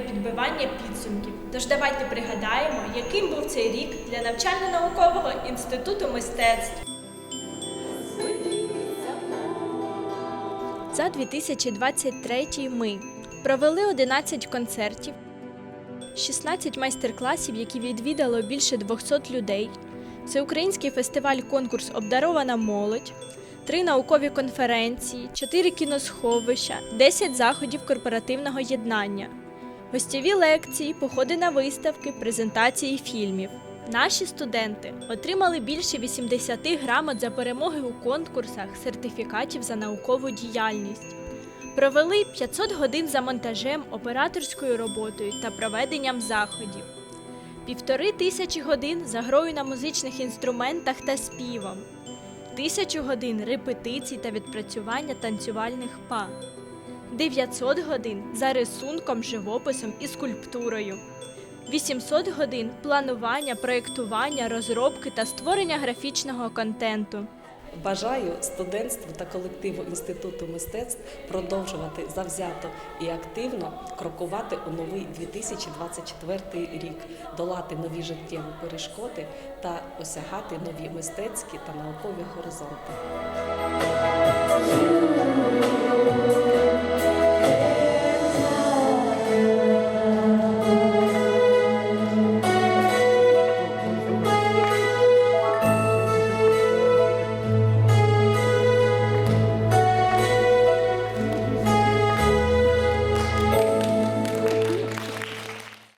підбивання підсумків. Тож давайте пригадаємо, яким був цей рік для навчально-наукового інституту мистецтв. За 2023 ми провели 11 концертів, 16 майстер-класів, які відвідало більше 200 людей. Це український фестиваль-конкурс Обдарована молодь, три наукові конференції, 4 кіносховища, 10 заходів корпоративного єднання, гостєві лекції, походи на виставки, презентації фільмів. Наші студенти отримали більше 80 грамот за перемоги у конкурсах, сертифікатів за наукову діяльність. Провели 500 годин за монтажем, операторською роботою та проведенням заходів, півтори тисячі годин за грою на музичних інструментах та співом, тисячу годин репетицій та відпрацювання танцювальних па, 900 годин за рисунком, живописом і скульптурою. 800 годин планування, проєктування, розробки та створення графічного контенту. Бажаю студентству та колективу Інституту мистецтв продовжувати завзято і активно крокувати у новий 2024 рік, долати нові життєві перешкоди та осягати нові мистецькі та наукові горизонти.